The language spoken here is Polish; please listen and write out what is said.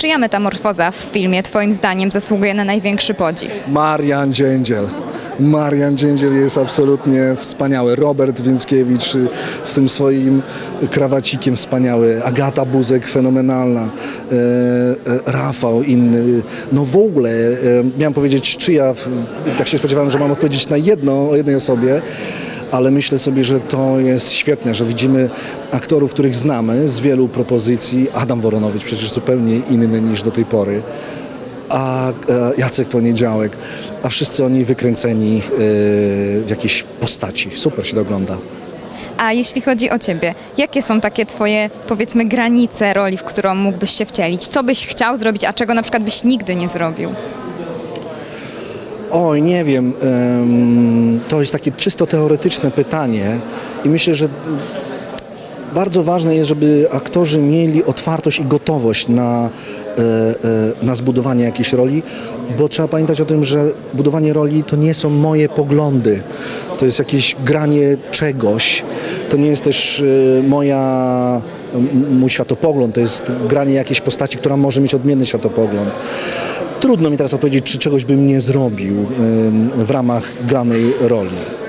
Czyja metamorfoza w filmie Twoim zdaniem zasługuje na największy podziw? Marian Dziędziel. Marian Dziędziel jest absolutnie wspaniały. Robert Więckiewicz y, z tym swoim krawacikiem wspaniały. Agata Buzek fenomenalna. E, e, Rafał inny. No w ogóle, e, miałem powiedzieć czyja, tak się spodziewałem, że mam odpowiedzieć na jedno, o jednej osobie. Ale myślę sobie, że to jest świetne, że widzimy aktorów, których znamy z wielu propozycji. Adam Woronowicz przecież zupełnie inny niż do tej pory a e, Jacek Poniedziałek, a wszyscy oni wykręceni e, w jakiejś postaci. Super się to ogląda. A jeśli chodzi o Ciebie, jakie są takie Twoje, powiedzmy, granice roli, w którą mógłbyś się wcielić? Co byś chciał zrobić, a czego na przykład byś nigdy nie zrobił? Oj, nie wiem, em, to jest takie czysto teoretyczne pytanie i myślę, że bardzo ważne jest, żeby aktorzy mieli otwartość i gotowość na, e, e, na zbudowanie jakiejś roli, bo trzeba pamiętać o tym, że budowanie roli to nie są moje poglądy, to jest jakieś granie czegoś, to nie jest też e, moja, mój światopogląd, to jest granie jakiejś postaci, która może mieć odmienny światopogląd. Trudno mi teraz odpowiedzieć, czy czegoś bym nie zrobił w ramach granej roli.